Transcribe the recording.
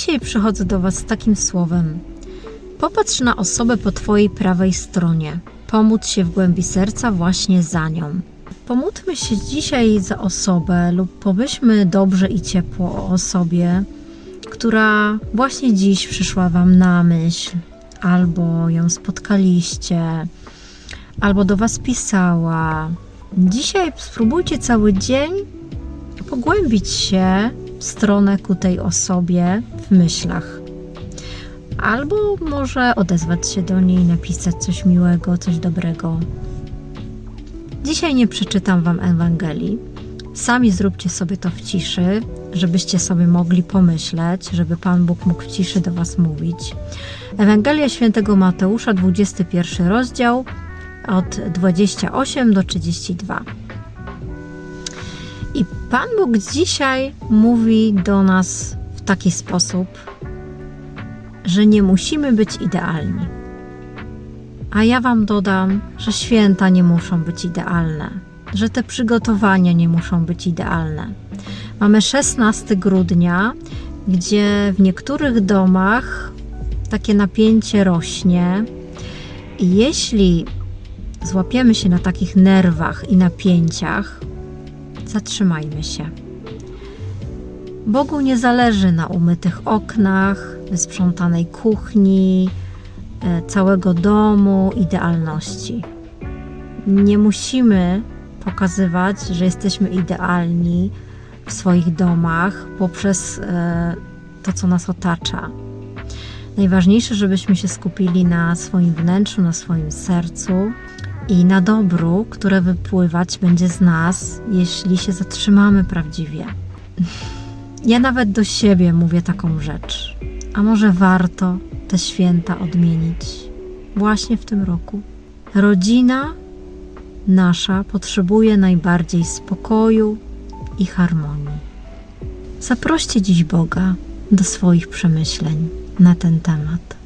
Dzisiaj przychodzę do Was z takim słowem. Popatrz na osobę po Twojej prawej stronie. Pomóc się w głębi serca właśnie za nią. Pomódlmy się dzisiaj za osobę lub pomyślmy dobrze i ciepło o osobie, która właśnie dziś przyszła Wam na myśl, albo ją spotkaliście, albo do Was pisała. Dzisiaj spróbujcie cały dzień pogłębić się stronę ku tej osobie w myślach. Albo może odezwać się do niej, napisać coś miłego, coś dobrego. Dzisiaj nie przeczytam Wam Ewangelii. Sami zróbcie sobie to w ciszy, żebyście sobie mogli pomyśleć, żeby Pan Bóg mógł w ciszy do Was mówić. Ewangelia Świętego Mateusza, 21 rozdział, od 28 do 32. Pan Bóg dzisiaj mówi do nas w taki sposób, że nie musimy być idealni. A ja Wam dodam, że święta nie muszą być idealne, że te przygotowania nie muszą być idealne. Mamy 16 grudnia, gdzie w niektórych domach takie napięcie rośnie. I jeśli złapiemy się na takich nerwach i napięciach, zatrzymajmy się. Bogu nie zależy na umytych oknach, wysprzątanej kuchni, e, całego domu, idealności. Nie musimy pokazywać, że jesteśmy idealni w swoich domach poprzez e, to, co nas otacza. Najważniejsze, żebyśmy się skupili na swoim wnętrzu, na swoim sercu i na dobru, które wypływać będzie z nas, jeśli się zatrzymamy prawdziwie. Ja nawet do siebie mówię taką rzecz. A może warto te święta odmienić właśnie w tym roku? Rodzina nasza potrzebuje najbardziej spokoju i harmonii. Zaproście dziś Boga do swoich przemyśleń na ten temat.